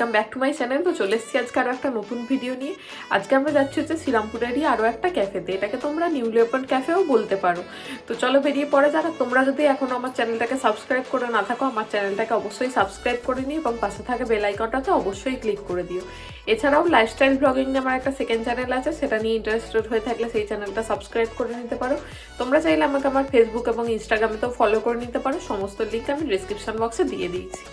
Welcome back to my channel তো চলে এসেছি আজকে আরও একটা নতুন ভিডিও নিয়ে। আজকে আমরা যাচ্ছি হচ্ছে শ্রীরামপুরেরই আরও একটা ক্যাফেতে এটাকে তোমরা নিউলি ওপেন ক্যাফেও বলতে পারো। তো চলো বেরিয়ে পড়ে যাক। আর তোমরা যদি এখনও আমার চ্যানেলটাকে সাবস্ক্রাইব করে না থাকো, আমার চ্যানেলটাকে অবশ্যই সাবস্ক্রাইব করে নিও এবং পাশে থাকা বেল আইকনটাতে অবশ্যই ক্লিক করে দিও। এছাড়াও লাইফস্টাইল ব্লগিং নিয়ে আমার একটা সেকেন্ড চ্যানেল আছে। সেটা নিয়ে ইন্টারেস্টেড হয়ে থাকলে সেই চ্যানেলটা সাবস্ক্রাইব করে নিতে পারো। তোমরা চাইলে আমাকে আমার ফেসবুক এবং ইনস্টাগ্রামেতেও ফলো করে নিতে পারো। সমস্ত লিঙ্ক আমি ডিসক্রিপশন বক্সে দিয়ে দিয়েছি।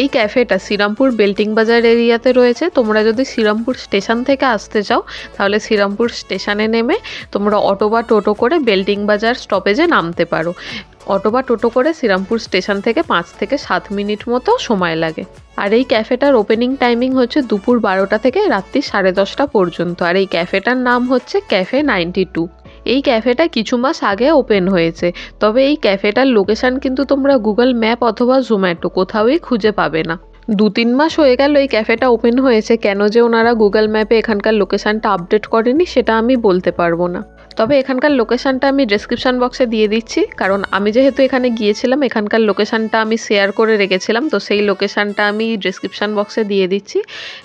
এই ক্যাফেটা শ্রীরামপুর বেল্টিং বাজার এরিয়াতে রয়েছে। তোমরা যদি শ্রীরামপুর স্টেশন থেকে আসতে চাও, তাহলে শ্রীরামপুর স্টেশনে নেমে তোমরা অটো বা টোটো করে বেল্টিং বাজার স্টপেজে নামতে পারো। অটো বা টোটো করে শ্রীরামপুর স্টেশন থেকে পাঁচ থেকে সাত মিনিট মতো সময় লাগে। আর এই ক্যাফেটার ওপেনিং টাইমিং হচ্ছে দুপুর বারোটা থেকে রাত্রি সাড়ে দশটা পর্যন্ত। আর এই ক্যাফেটার নাম হচ্ছে ক্যাফে নাইনটি টু। এই ক্যাফেটা কিছু মাস আগে ওপেন হয়েছে। তবে এই ক্যাফেটার লোকেশান কিন্তু তোমরা গুগল ম্যাপ অথবা জোম্যাটো কোথাওই খুঁজে পাবে না। দু তিন মাস হয়ে গেল এই ক্যাফেটা ওপেন হয়েছে, কেন যে ওনারা গুগল ম্যাপে এখানকার লোকেশানটা আপডেট করেনি সেটা আমি বলতে পারব না। তবে এখানকার লোকেশানটা আমি ডেসক্রিপশন বক্সে দিয়ে দিচ্ছি। কারণ আমি যেহেতু এখানে গিয়েছিলাম, এখানকার লোকেশানটা আমি শেয়ার করে রেখেছিলাম, তো সেই লোকেশানটা আমি ডেসক্রিপশন বক্সে দিয়ে দিচ্ছি।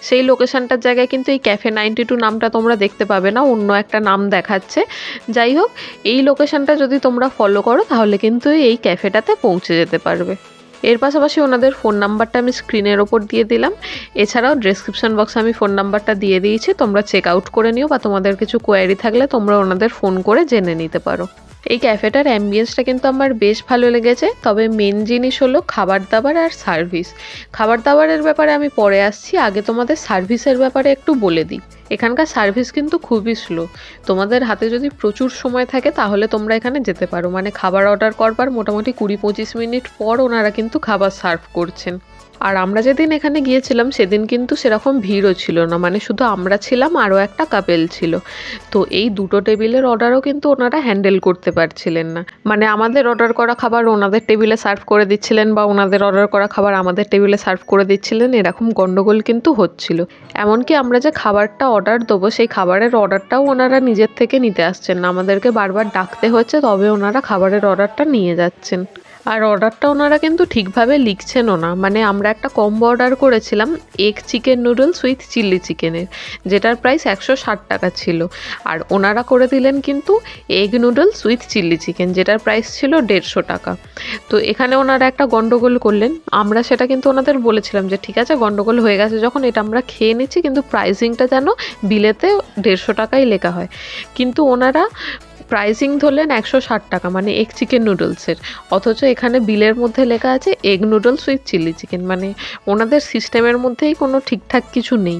সেই লোকেশানটার জায়গায় কিন্তু এই ক্যাফে নাইনটি টু নামটা তোমরা দেখতে পাবে না, অন্য একটা নাম দেখাচ্ছে। যাই হোক, এই লোকেশানটা যদি তোমরা ফলো করো, তাহলে কিন্তু এই ক্যাফেটাতে পৌঁছে যেতে পারবে। এর পাশাপাশি ওনাদের ফোন নাম্বারটা আমি স্ক্রিনের ওপর দিয়ে দিলাম। এছাড়াও ডেসক্রিপশন বক্সে আমি ফোন নাম্বারটা দিয়ে দিয়েছি, তোমরা চেক আউট করে নিও বা তোমাদের কিছু কোয়ারি থাকলে তোমরা ওনাদের ফোন করে জেনে নিতে পারো। এই ক্যাফেটার অ্যাম্বিয়েন্সটা কিন্তু আমার বেশ ভালো লেগেছে, তবে মেন জিনিস হলো খাবার দাবার আর সার্ভিস খাবার দাবারের ব্যাপারে আমি পরে আসছি, আগে তোমাদের সার্ভিসের ব্যাপারে একটু বলে দিই। এখানকার সার্ভিস কিন্তু খুবই স্লো তোমাদের হাতে যদি প্রচুর সময় থাকে, তাহলে তোমরা এখানে যেতে পারো। মানে খাবার অর্ডার করবার মোটামুটি কুড়ি পঁচিশ মিনিট পর ওনারা কিন্তু খাবার সার্ভ করছেন। আর আমরা যেদিন এখানে গিয়েছিলাম, সেদিন কিন্তু সেরকম ভিড়ও ছিল না। মানে শুধু আমরা ছিলাম, আরও একটা কাপেল ছিল। তো এই দুটো টেবিলের অর্ডারও কিন্তু ওনারা হ্যান্ডেল করতে পারছিলেন না। মানে আমাদের অর্ডার করা খাবার ওনাদের টেবিলে সার্ভ করে দিচ্ছিলেন বা ওনাদের অর্ডার করা খাবার আমাদের টেবিলে সার্ভ করে দিচ্ছিলেন, এরকম গন্ডগোল কিন্তু হচ্ছিল। এমনকি আমরা যে খাবারটা অর্ডার দেবো, সেই খাবারের অর্ডারটাও ওনারা নিজের থেকে নিতে আসছেন না। আমাদেরকে বারবার ডাকতে হচ্ছে তবে ওনারা খাবারের অর্ডারটা নিয়ে যাচ্ছেন। আর অর্ডারটা ওনারা কিন্তু ঠিকভাবে লিখছেনও না। মানে আমরা একটা কম্বো অর্ডার করেছিলাম egg chicken noodles with chilli চিকেনের যেটার প্রাইস একশো ষাট টাকা ছিল। আর ওনারা করে দিলেন কিন্তু egg noodles with chilli chicken যেটার প্রাইস ছিল দেড়শো টাকা। তো এখানে ওনারা একটা গন্ডগোল করলেন। আমরা সেটা কিন্তু ওনাদের বলেছিলাম যে, ঠিক আছে, গন্ডগোল হয়ে গেছে যখন, এটা আমরা খেয়ে নিচ্ছি, কিন্তু প্রাইসিংটা যেন বিলেতে দেড়শো টাকাই লেখা হয়। কিন্তু ওনারা প্রাইসিং ধরলেন একশো ষাট টাকা মানে এগ চিকেন নুডলসের অথচ এখানে বিলের মধ্যে লেখা আছে egg noodles with chilli chicken মানে ওনাদের সিস্টেমের মধ্যেই কোনো ঠিকঠাক কিছু নেই।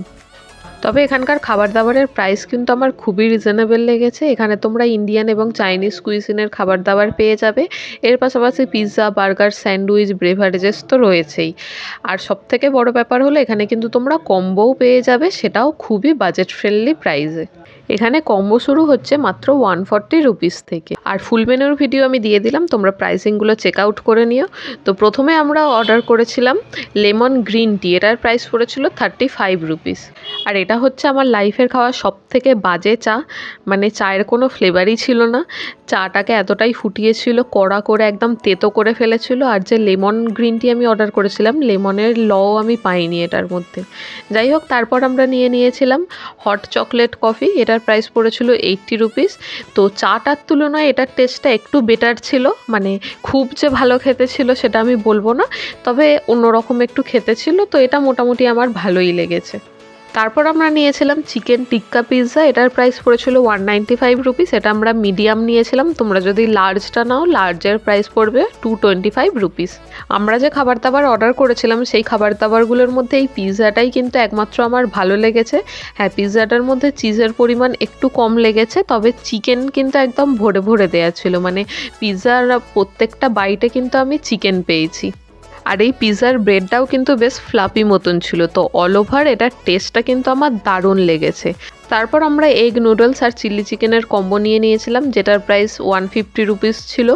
তবে এখানকার খাবার দাবারের প্রাইস কিন্তু আমার খুবই রিজনেবল লেগেছে। এখানে তোমরা ইন্ডিয়ান এবং চাইনিজ কুইসিনের খাবার দাবার পেয়ে যাবে। এর পাশাপাশি পিৎজা বার্গার স্যান্ডউইচ ব্রেভারেজেস তো রয়েছেই। আর সব থেকে বড় ব্যাপার হলো এখানে কিন্তু তোমরা কম্বোও পেয়ে যাবে, সেটাও খুবই বাজেট ফ্রেন্ডলি প্রাইসে এখানে কম্বো শুরু হচ্ছে মাত্র ওয়ান ফর্টি রুপিস থেকে। আর ফুল মেনুর ভিডিও আমি দিয়ে দিলাম, তোমরা প্রাইসিংগুলো চেক আউট করে নিও। তো প্রথমে আমরা অর্ডার করেছিলাম লেমন গ্রিন টি এটার প্রাইস পড়েছিল থার্টি ফাইভ রুপিস আর এটা হচ্ছে আমার লাইফের খাওয়া সব থেকে বাজে চা মানে চায়ের কোনো ফ্লেভারই ছিল না। চাটাকে এতটাই ফুটিয়েছিল, কড়া করে একদম তেতো করে ফেলেছিল। আর যে লেমন গ্রিন টি আমি অর্ডার করেছিলাম লেমনের লও আমি পাইনি এটার মধ্যে। যাই হোক, তারপর আমরা নিয়ে নিয়েছিলাম হট চকলেট কফি এটার প্রাইস পড়েছিল এইট্টি রুপিস তো চাটার তুলনায় এটার টেস্টটা একটু বেটার ছিল। মানে খুব যে ভালো খেতে ছিল সেটা আমি বলব না। তবে অন্যরকম একটু খেতে ছিল। তো এটা মোটামুটি আমার ভালোই লেগেছে। তারপর আমরা নিয়েছিলাম চিকেন টিক্কা পিৎজা, এটার প্রাইস পড়েছিল ওয়ান নাইনটি ফাইভ রুপিস এটা আমরা মিডিয়াম নিয়েছিলাম। তোমরা যদি লার্জটা নাও লার্জের প্রাইস পড়বে টু টোয়েন্টি ফাইভ রুপিস আমরা যে খাবার দাবার অর্ডার করেছিলাম, সেই খাবার দাবারগুলোর মধ্যে এই পিৎজাটাই কিন্তু একমাত্র আমার ভালো লেগেছে। হ্যাঁ পিৎজাটার মধ্যে চিজের পরিমাণ একটু কম লেগেছে, তবে চিকেন কিন্তু একদম ভরে ভরে দেওয়া ছিল। মানে পিৎজার প্রত্যেকটা বাইটে কিন্তু আমি চিকেন পেয়েছি। আর এই পিৎজার ব্রেডটাও কিন্তু বেশ ফ্লাপি মতন ছিল। তো অল ওভার এটার টেস্টটা কিন্তু আমার দারুণ লেগেছে। তারপর আমরা এগ নুডলস আর চিলি চিকেনের কম্বো নিয়ে নিয়েছিলাম, যেটার প্রাইস ওয়ান ফিফটি রুপিস ছিল।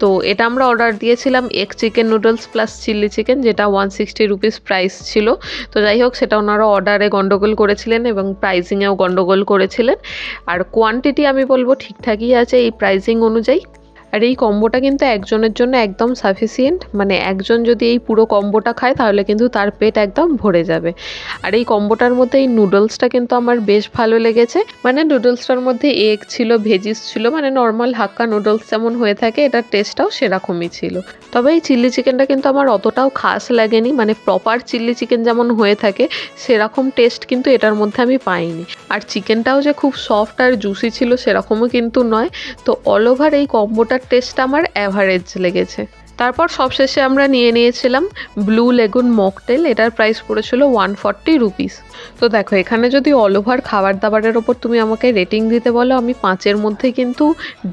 তো এটা আমরা অর্ডার দিয়েছিলাম egg chicken noodles plus chilli chicken যেটা ওয়ান সিক্সটি রুপিস প্রাইস ছিল। তো যাই হোক, সেটা ওনারা অর্ডারে গন্ডগোল করেছিলেন এবং প্রাইসিংয়েও গন্ডগোল করেছিলেন। আর কোয়ান্টিটি আমি বলব ঠিকঠাকই আছে, এই প্রাইসিং অনুযায়ী। আর এই কম্বোটা কিন্তু একজনের জন্য একদম সাফিসিয়েন্ট মানে একজন যদি এই পুরো কম্বোটা খায় তাহলে কিন্তু তার পেট একদম ভরে যাবে। আর এই কম্বোটার মধ্যে এই নুডলসটা কিন্তু আমার বেশ ভালো লেগেছে। মানে নুডলসটার মধ্যে এগ ছিল ভেজিস ছিল মানে নর্মাল হাক্কা নুডলস যেমন হয়ে থাকে, এটার টেস্টটাও সেরকমই ছিল। তবে এই চিলি চিকেনটা কিন্তু আমার অতটাও খাস লাগেনি মানে প্রপার চিলি চিকেন যেমন হয়ে থাকে, সেরকম টেস্ট কিন্তু এটার মধ্যে আমি পাইনি। আর চিকেনটাও যে খুব সফট আর জুসি ছিল সেরকমও কিন্তু নয়। তো অল ওভার এই কম্বোটার টেস্ট আমার অ্যাভারেজ লেগেছে। তারপর সবশেষে আমরা নিয়ে নিয়েছিলাম ব্লু লেগুন মকটেল এটার প্রাইস পড়েছিল ওয়ান ফর্টি রুপিস তো দেখো, এখানে যদি অল ওভার খাবার দাবারের ওপর তুমি আমাকে রেটিং দিতে বলো, আমি পাঁচের মধ্যে কিন্তু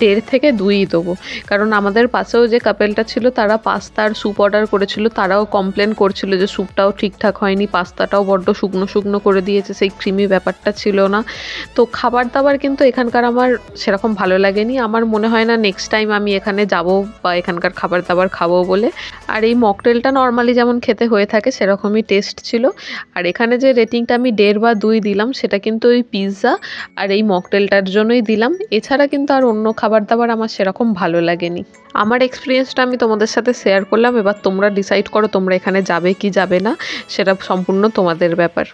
দেড় থেকে দুইই দেবো। কারণ আমাদের পাশেও যে কাপেলটা ছিল, তারা পাস্তার স্যুপ অর্ডার করেছিল, তারাও কমপ্লেন করছিল যে স্যুপটাও ঠিকঠাক হয়নি, পাস্তাটাও বড্ড শুকনো শুকনো করে দিয়েছে, সেই ক্রিমি ব্যাপারটা ছিল না। তো খাবার দাবার কিন্তু এখানকার আমার সেরকম ভালো লাগেনি। আমার মনে হয় না নেক্সট টাইম আমি এখানে যাব বা এখানকার খাবার দাবার খাব বলে। আর এই মকটেলটা নর্মালি যেমন খেতে হয়ে থাকে, সেরকমই টেস্ট ছিল। আর এখানে যে রেটিংটা আমি দেড় বা দুই দিলাম, সেটা কিন্তু ওই পিৎজা আর এই মকটেলটার জন্যই দিলাম। এছাড়া কিন্তু আর অন্য খাবার দাবার আমার সেরকম ভালো লাগেনি। আমার এক্সপিরিয়েন্সটা আমি তোমাদের সাথে শেয়ার করলাম। এবার তোমরা ডিসাইড করো তোমরা এখানে যাবে কি যাবে না, সেটা সম্পূর্ণ তোমাদের ব্যাপার।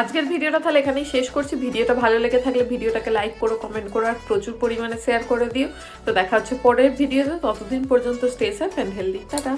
আজকের ভিডিওটা তাহলে এখানেই শেষ করছি। ভিডিওটা ভালো লেগে থাকলে ভিডিওটাকে লাইক করো কমেন্ট করো, আর প্রচুর পরিমাণে শেয়ার করে দিও। তো দেখা হচ্ছে পরের ভিডিওতে। ততদিন পর্যন্ত stay safe and healthy tata.